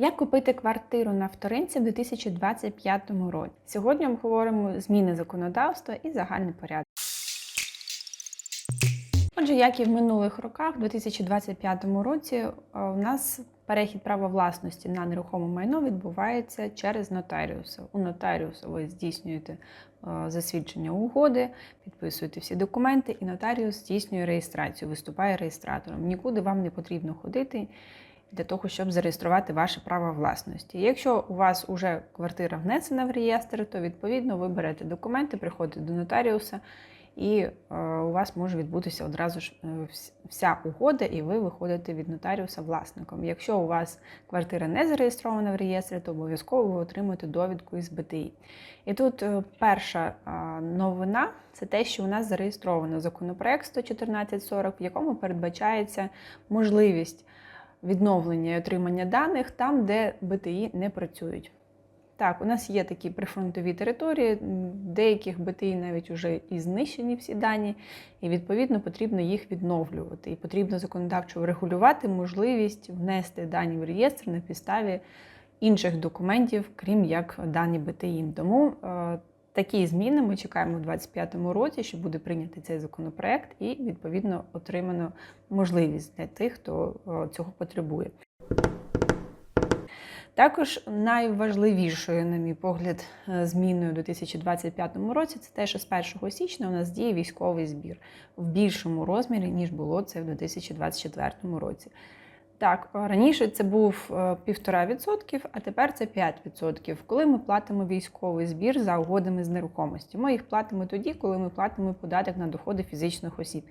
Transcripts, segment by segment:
Як купити квартиру на вторинці в 2025 році? Сьогодні ми говоримо зміни законодавства і загальний порядок. Отже, як і в минулих роках, у 2025 році е, у нас перехід права власності на нерухоме майно відбувається через нотаріуса. У нотаріуса ви здійснюєте е, засвідчення угоди, підписуєте всі документи, і нотаріус здійснює реєстрацію, виступає реєстратором. Нікуди вам не потрібно ходити для того, щоб зареєструвати ваше право власності. Якщо у вас вже квартира внесена в реєстр, то відповідно ви берете документи, приходите до нотаріуса. І е, у вас може відбутися одразу ж е, вся угода, і ви виходите від нотаріуса власником. Якщо у вас квартира не зареєстрована в реєстрі, то обов'язково ви отримуєте довідку із БТІ. І тут е, перша новина це те, що у нас зареєстровано законопроект 11440, в якому передбачається можливість відновлення і отримання даних там, де БТІ не працюють. Так, у нас є такі прифронтові території, деяких БТІ навіть вже і знищені всі дані, і відповідно потрібно їх відновлювати. І потрібно законодавчо врегулювати можливість внести дані в реєстр на підставі інших документів, крім як дані БТІ. Тому е, такі зміни ми чекаємо у 2025 році, що буде прийнятий цей законопроект, і відповідно отримано можливість для тих, хто е, цього потребує. Також найважливішою, на мій погляд, е, зміною у 2025 році це те, що з 1 січня у нас діє військовий збір в більшому розмірі, ніж було це в 2024 році. Так, раніше це був е, 1,5%, а тепер це 5%. Коли ми платимо військовий збір за угодами з нерухомості, ми їх платимо тоді, коли ми платимо податок на доходи фізичних осіб.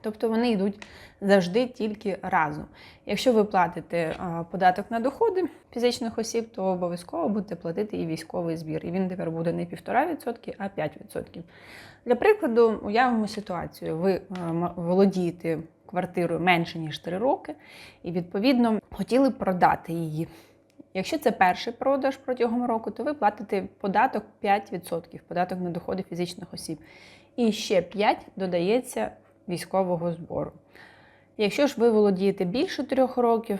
Тобто вони йдуть завжди тільки разом. Якщо ви платите податок на доходи фізичних осіб, то обов'язково будете платити і військовий збір. І він тепер буде не 1,5%, а 5%. Для прикладу, уявимо ситуацію: ви а, володієте квартирою менше ніж 3 роки, і відповідно хотіли продати її. Якщо це перший продаж протягом року, то ви платите податок 5%, податок на доходи фізичних осіб. І ще 5 додається військового збору. Якщо ж ви володієте більше трьох років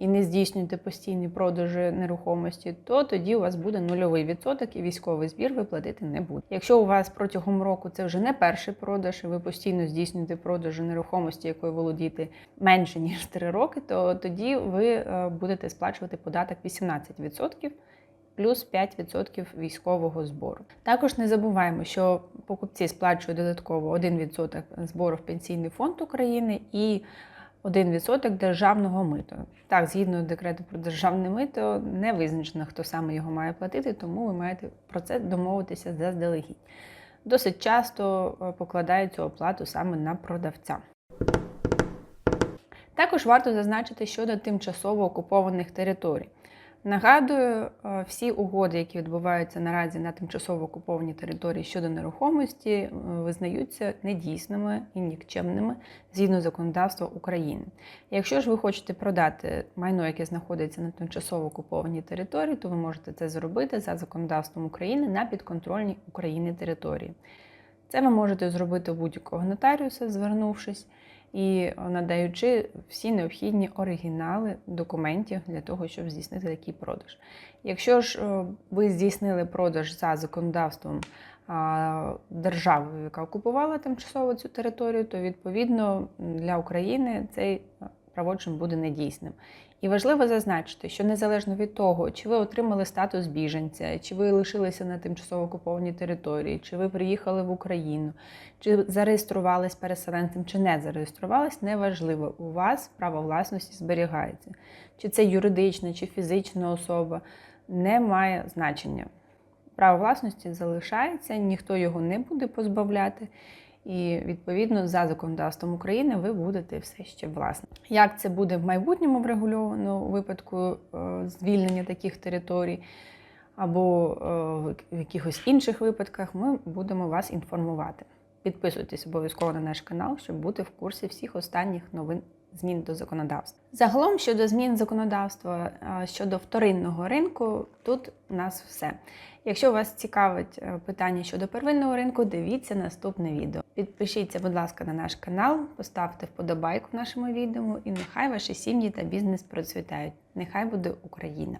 і не здійснюєте постійні продажі нерухомості, то тоді у вас буде нульовий відсоток і військовий збір ви платити не будете. Якщо у вас протягом року це вже не перший продаж, і ви постійно здійснюєте продажі нерухомості, якою володієте менше ніж 3 роки, то тоді ви е, будете сплачувати податок 18% плюс 5% військового збору. Також не забуваємо, що покупці сплачують додатково 1% збору в Пенсійний фонд України і 1% державного миту. Так, згідно декрету про державне мито, не визначено, хто саме його має платити, тому ви маєте про це домовитися заздалегідь. Досить часто е, покладають цю оплату саме на продавця. Також варто зазначити щодо тимчасово окупованих територій. Нагадую, е, всі угоди, які відбуваються наразі на тимчасово окупованій території щодо нерухомості, е, визнаються недійсними і нікчемними згідно законодавства України. Якщо ж ви хочете продати майно, яке знаходиться на тимчасово окупованій території, то ви можете це зробити за законодавством України на підконтрольній Україні території. Це ви можете зробити у будь-якого нотаріуса, звернувшись і надаючи всі необхідні оригінали документів для того, щоб здійснити такий продаж. Якщо ж е, ви здійснили продаж за законодавством держави, яка окупувала тимчасово цю територію, то відповідно для України цей правочин буде недійсним. І важливо зазначити, що незалежно від того, чи ви отримали статус біженця, чи ви лишилися на тимчасово окупованій території, чи ви приїхали в Україну, чи зареєструвались переселенцем, чи не зареєструвались, неважливо. У вас право власності зберігається. Чи це юридична, чи фізична особа, не має значення. Право власності залишається, ніхто його не буде позбавляти. І відповідно за законодавством України ви будете все ще власне. Як це буде в майбутньому врегульовано у випадку е, звільнення таких територій, або е, в якихось інших випадках, ми будемо вас інформувати. Підписуйтесь обов'язково на наш канал, щоб бути в курсі всіх останніх новин змін до законодавства. Загалом щодо змін законодавства е, щодо вторинного ринку, тут у нас все. Якщо вас цікавить е, питання щодо первинного ринку, дивіться наступне відео. Підпишіться, будь ласка, на наш канал, поставте вподобайку нашому відео, і нехай ваші сім'ї та бізнес процвітають. Нехай буде Україна!